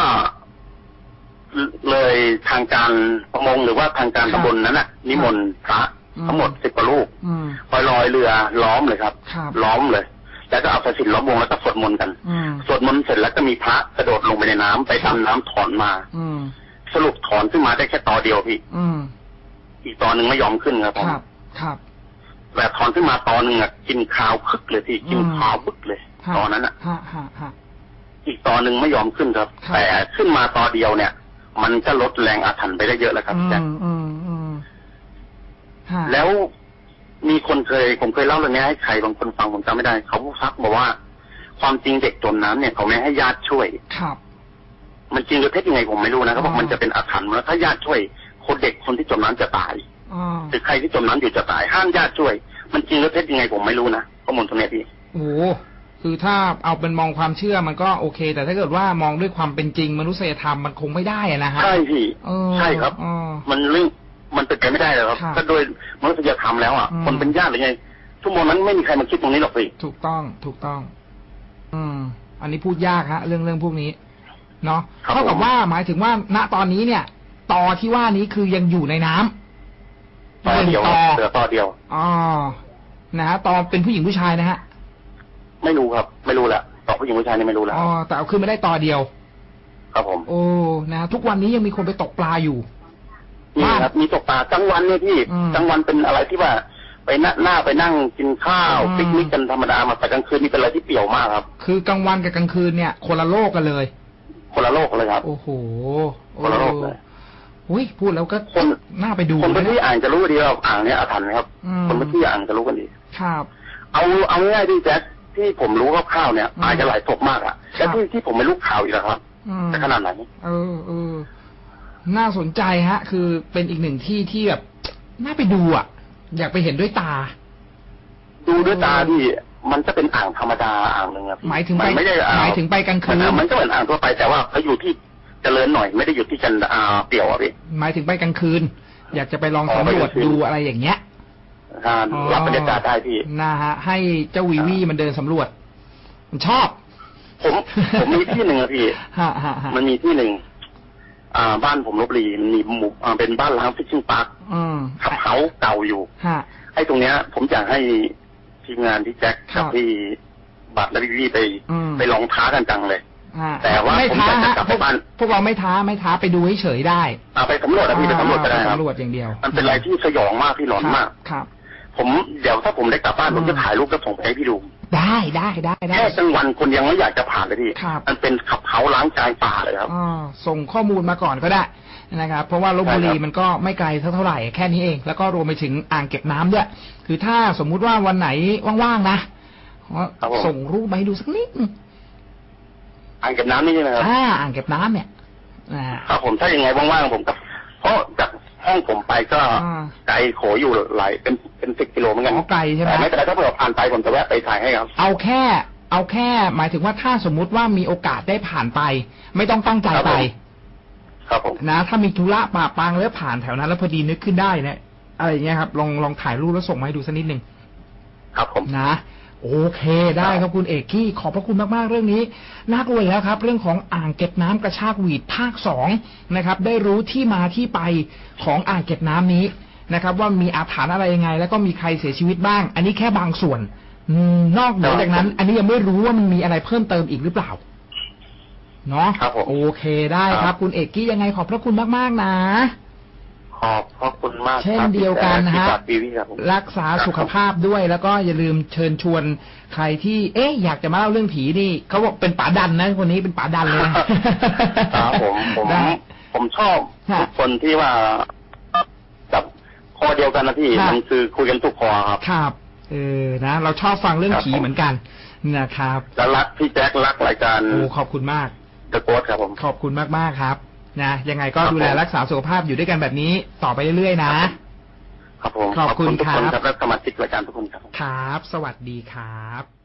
[SPEAKER 2] เลยทางการประมงหรือว่าทางการ
[SPEAKER 1] ครับ
[SPEAKER 2] ตำบลนั้นน่ะ นิมนต์พระ
[SPEAKER 1] อืม
[SPEAKER 2] ทั้งหมดสิบกว่ารูป
[SPEAKER 1] อืม
[SPEAKER 2] ไปลอยเรือล้อมเลยครับ
[SPEAKER 1] ครับ
[SPEAKER 2] ล้อมเลย แล้วก็เอาสายสิญจนล้อมวงแล้วก็สวดมนต์กัน
[SPEAKER 1] อืม
[SPEAKER 2] สวดมนต์เสร็จแล้วก็มีพระกระโดดลงไปในน้ำไปดำน้ำถอนมา
[SPEAKER 1] อืม
[SPEAKER 2] สรุปถอนขึ้นมาได้แค่ตอเดียวพี่
[SPEAKER 1] อืม
[SPEAKER 2] อีกตอหนึ่งไม่ยอมขึ้นครับผม
[SPEAKER 1] ครับ ครับ
[SPEAKER 2] แต่ถอนขึ้นมาตอหนึ่งอะกินข้าวคึกเลยพี่กิน
[SPEAKER 1] อืม
[SPEAKER 2] ข้าวบึกเลย
[SPEAKER 1] ฮะ
[SPEAKER 2] ตอนนั้นอะ
[SPEAKER 1] ฮะฮะฮะ
[SPEAKER 2] อีกตอหนึ่งไม่ยอมขึ้นครับ
[SPEAKER 1] ครับ
[SPEAKER 2] แต่ขึ้นมาตอเดียวเนี่ย มันก็ลดแรงอาถรรพ์ไปได้เยอะแล้วครับ
[SPEAKER 1] อื
[SPEAKER 2] แจ็ค
[SPEAKER 1] มอืมอืมฮะ
[SPEAKER 2] แล้วมีคนเคยผมเคยเล่าเรื่องนี้ให้ใครบางคนฟังผมจำไม่ได้ เขาซักบอกว่า ความจริงเด็กจมน้ำเนี่ยเขาไม่ให้ญาติช่วย
[SPEAKER 1] ครับ
[SPEAKER 2] มันจริงหรือเท็จยังไงผมไม่รู้นะเขาบอก
[SPEAKER 1] อ๋อ
[SPEAKER 2] มันจะเป็นอาถรรพ์แล้วถ้าญาติช่วย คนเด็กคนที่จมน้ำจะตาย
[SPEAKER 1] อ่า
[SPEAKER 2] หรือใครที่จมน้ำอยู่จะตายห้ามญาติช่วย มันจริงหรือเท็จยังไงผมไม่รู้นะข้อมูลตรงเนี้ยพี่
[SPEAKER 1] โอ้โหคือถ้าเอาเป็นมองความเชื่อมันก็โอเค แต่ถ้าเกิดว่ามองด้วยความเป็นจริงมนุษยธรรมมันคงไม่ได้อะนะฮะ
[SPEAKER 2] ใช่พี่
[SPEAKER 1] เออ
[SPEAKER 2] ใช่ครับ
[SPEAKER 1] เออ
[SPEAKER 2] มันเรื่องมันเป็นไปไม่ได้เลยครับ
[SPEAKER 1] ครับ
[SPEAKER 2] ถ้าโดยมนุษยธรรมแล้วอะ
[SPEAKER 1] อืม
[SPEAKER 2] คนเป็นญาติหรือไงชั่วโมงนั้นไม่มีใครมาคิดตรงนี้หรอกพี่
[SPEAKER 1] ถูกต้องถูกต้อง อืม อันนี้พูดยากฮะ เรื่องเรื่องพวกนี้เนาะ
[SPEAKER 2] ครับ
[SPEAKER 1] เท่ากับ
[SPEAKER 2] ผม
[SPEAKER 1] ว่าหมายถึงว่าณตอนนี้เนี่ยตอที่ว่านี้คือยังอยู่ในน้ำ
[SPEAKER 2] ตอเดียว
[SPEAKER 1] หนึ่ง
[SPEAKER 2] เหลือตอเดียว
[SPEAKER 1] อ๋อนะฮะตอเป็นผู้หญิงผู้ชายนะฮะ
[SPEAKER 2] ไม่รู้ครับ ไม่รู้แหละตอผู้หญิงผู้ชายนี่ไม่รู้แล้ว
[SPEAKER 1] อ๋อแต่เอาขึ้นไม่ได้ตอเดียว
[SPEAKER 2] ครับผม
[SPEAKER 1] โอ้นะทุกวันนี้ยังมีคนไปตกปลาอยู่
[SPEAKER 2] นี่
[SPEAKER 1] ว่า
[SPEAKER 2] ครับ มีตกปลากลางวันเนี่ยพี่
[SPEAKER 1] อืม
[SPEAKER 2] กลางวันเป็นอะไรที่ว่าไปหน้าหน้าไปนั่งกินข้าว
[SPEAKER 1] อืม
[SPEAKER 2] ปิกนิกกันธรรมดามาแต่กลางคืนนี่เป็นอะไรที่เปี่ยวมากครับ
[SPEAKER 1] คือกลางวันกับกลางคืนเนี่ย คนละโลกกันเลย
[SPEAKER 2] คนละโลกเลยครับ
[SPEAKER 1] โอ้โห
[SPEAKER 2] คนละโลกเลย
[SPEAKER 1] อุ้ยพูดแล้วก็
[SPEAKER 2] คน
[SPEAKER 1] น่าไปดู
[SPEAKER 2] คนพื้นที่
[SPEAKER 1] นะ
[SPEAKER 2] อ่างจะรู้ดีว่าอ่างเนี้ยอาถรรพ์นะครับ
[SPEAKER 1] อืม
[SPEAKER 2] คนพื้นที่อ่างจะรู้กันดี
[SPEAKER 1] ครับ
[SPEAKER 2] เอาเอาง่ายๆที่แจ๊คที่ผมรู้คร่าวๆเนี่ย
[SPEAKER 1] อืม
[SPEAKER 2] อาจจะหลายศพมากอะ
[SPEAKER 1] ครั
[SPEAKER 2] และ
[SPEAKER 1] บ
[SPEAKER 2] ที่ที่ผมไม่รู้ข่าวอีกแล้วครับ
[SPEAKER 1] อืม
[SPEAKER 2] จะขนาดไหน
[SPEAKER 1] เออเออน่าสนใจฮะ คือเป็นอีกหนึ่งที่ที่แบบน่าไปดูอะ อยากไปเห็นด้วยตา
[SPEAKER 2] ดูด้วยตาที่มันจะเป็นอ่างธรรมดาอ่างหนึ่งอะพี่
[SPEAKER 1] หมายถึงไป
[SPEAKER 2] นไม่ได้อ่าง
[SPEAKER 1] หมายถึงไปกลางคืน
[SPEAKER 2] มันก็เหมือนอ่างทั่วไปแต่ว่าเขาอยู่ที่ เจริญหน่อยไม่ได้อยู่ที่จันอ่าเปี่ยวอะพี่
[SPEAKER 1] หมายถึงไปกลางคืน อยากจะไปลอง
[SPEAKER 2] อ๋อ
[SPEAKER 1] สำรวจ
[SPEAKER 2] ไปกลางคืน
[SPEAKER 1] ดูอะไรอย่างเงี้ย
[SPEAKER 2] อ่า
[SPEAKER 1] อ๋อ
[SPEAKER 2] รับบรรยากาศได้พี่
[SPEAKER 1] นะฮะ ให้เจ้าวีวีมันเดินสำรวจ มันชอบ
[SPEAKER 2] ผมผมมีที่หนึ่งอะพี่
[SPEAKER 1] ฮะฮะฮะ
[SPEAKER 2] มันมีที่หนึ่งอ่า บ้านผมลบบุรีมันมีหมู่อ่าเป็นบ้านล้างฟิชชิ่งพาร์ค
[SPEAKER 1] อืม
[SPEAKER 2] ขับเฮาส์เก่าอยู่
[SPEAKER 1] ฮะ
[SPEAKER 2] ไอ้ตรงเนี้ย ผมอยากให้ทีมงานที่แจ็ค
[SPEAKER 1] ครั
[SPEAKER 2] กับบพี่บัตรและพี่วี่ไป
[SPEAKER 1] อืม
[SPEAKER 2] ไปลองท้ากันจังเลย
[SPEAKER 1] ฮะ
[SPEAKER 2] แต่ว่า
[SPEAKER 1] ไม่
[SPEAKER 2] ผม
[SPEAKER 1] ท้า
[SPEAKER 2] อยากจะ
[SPEAKER 1] ฮะ
[SPEAKER 2] กลับ
[SPEAKER 1] พ
[SPEAKER 2] ไป
[SPEAKER 1] วก
[SPEAKER 2] บ้าน
[SPEAKER 1] พวกเราไม่ท้าไม่ท้าไปดูเฉยๆได้
[SPEAKER 2] เอาไปสำรวจอะพี่ไปสำรวจก็ได้ครับ
[SPEAKER 1] สำรวจอย่างเดียว
[SPEAKER 2] มันเป็นอะไรที่สยองมากพี่หลอนมาก
[SPEAKER 1] ครับ
[SPEAKER 2] ผมเดี๋ยวถ้าผมได้กลับบ้าน
[SPEAKER 1] อืม
[SPEAKER 2] ผมจะถ่ายรูปแล้วส่งไปให้พี่ดู
[SPEAKER 1] ได้ได้ได้ได้
[SPEAKER 2] แค่กลางวันคนยังไม่อยากจะผ่านเลยพี่
[SPEAKER 1] ครับ
[SPEAKER 2] มันเป็นขับเขาล้างจานป่าเลยครับ
[SPEAKER 1] อ่าส่งข้อมูลมาก่อนก็ได้นะครับ เพราะว่าลบบุรี
[SPEAKER 2] ใช่ครับ
[SPEAKER 1] มันก็ไม่ไกลเท่าเท่าไหร่แค่นี้เอง แล้วก็รวมไปถึงอ่างเก็บน้ำด้วย คือถ้าสมมุติว่าวันไหนว่างๆนะ
[SPEAKER 2] ครับผม
[SPEAKER 1] ส่งรูปมาให้ดูสักนิดนึง
[SPEAKER 2] อ่างเก็บน้ำนี่ใช่ไหมครับ
[SPEAKER 1] อ่าอ่างเก็บน้ำเนี่ยอ่า
[SPEAKER 2] ครับผมถ้ายังไงว่างๆผมกับเพราะจากห้องผมไปก็
[SPEAKER 1] อ่า
[SPEAKER 2] ไกลโขอยู่หลายเป็นเป็นสิบกิโลเหมือนกัน
[SPEAKER 1] อ๋อไกลใช่ไหม
[SPEAKER 2] แต่ไม่เป็นไรถ้าเผื่อผ่านไปผมจะแวะไปถ่ายให้ครับ
[SPEAKER 1] เอาแค่ เอาแค่ หมายถึงว่าถ้าสมมุติว่ามีโอกาสได้ผ่านไป ไม่ต้องตั้งใจ
[SPEAKER 2] ครับ
[SPEAKER 1] ไป
[SPEAKER 2] ผมครับผม
[SPEAKER 1] นะ ถ้ามีธุระป่าปังแล้วผ่านแถวนั้น แล้วพอดีนึกขึ้นได้เนี่ยอะไรอย่างเงี้ยครับ ลองลองถ่ายรูปแล้วส่งมาให้ดูสักนิดนึง
[SPEAKER 2] ครับผม
[SPEAKER 1] นะ โอเค ได้ครับคุณเอกกี้ขอบพระคุณมากๆเรื่องนี้น่ากลัวอีกแล้วครับ เรื่องของอ่างเก็บน้ำกระชากหวีดภาคสองนะครับ ได้รู้ที่มาที่ไปของอ่างเก็บน้ำนี้นะครับ ว่ามีอาถรรพ์อะไรยังไง แล้วก็มีใครเสียชีวิตบ้าง อันนี้แค่บางส่วนอืมนอกเหนือจากนั้น อันนี้ยังไม่รู้ว่ามันมีอะไรเพิ่มเติมอีกหรือเปล่าเนาะ
[SPEAKER 2] ครับผม
[SPEAKER 1] โอเคได้ค
[SPEAKER 2] ครั
[SPEAKER 1] รับ
[SPEAKER 2] บ
[SPEAKER 1] คุณเอกกี้ยังไงขอบพระคุณมากๆนะ
[SPEAKER 2] ขอบพระคุณมากครับ
[SPEAKER 1] เช่นเดียวกันนะฮะ
[SPEAKER 2] ที่จัดปีวีครับผม
[SPEAKER 1] รักษาสุขภาพด้วยแล้วก็อย่าลืมเชิญชวนใครที่เอ๊ะอยากจะมาเล่าเรื่องผีนี่เขาบอกเป็นป๋าดันนะคนนี้เป็นป๋าดันเลยนะครับ
[SPEAKER 2] ผมผม
[SPEAKER 1] ได้
[SPEAKER 2] ผมชอบ
[SPEAKER 1] ฮะ
[SPEAKER 2] ทุกคนที่ว่าจับคอเดียวกันนะพี่
[SPEAKER 1] ฮะ
[SPEAKER 2] มันคือคุยกันถูกคอครับ
[SPEAKER 1] ครับเออนะ เราชอบฟังเรื่อง
[SPEAKER 2] ครับ
[SPEAKER 1] ผี
[SPEAKER 2] ผม
[SPEAKER 1] เหมือนกันนะครับ
[SPEAKER 2] แล้วรักพี่แจ็ครักรายการ
[SPEAKER 1] โอ้ขอบคุณมาก
[SPEAKER 2] เดอะโกสครับผม
[SPEAKER 1] ขอบคุณมากๆครับ นะยังไงก็
[SPEAKER 2] ครับ
[SPEAKER 1] ดูแล
[SPEAKER 2] ผม
[SPEAKER 1] รักษาสุขภาพอยู่ด้วยกันแบบนี้ต่อไปเรื่อยๆนะ
[SPEAKER 2] ครับผม
[SPEAKER 1] ขอบคุณ
[SPEAKER 2] ทุกคน
[SPEAKER 1] ครับ
[SPEAKER 2] ครับและสมาชิกรายการทุกคนครับ
[SPEAKER 1] ครับ สวัสดีครับ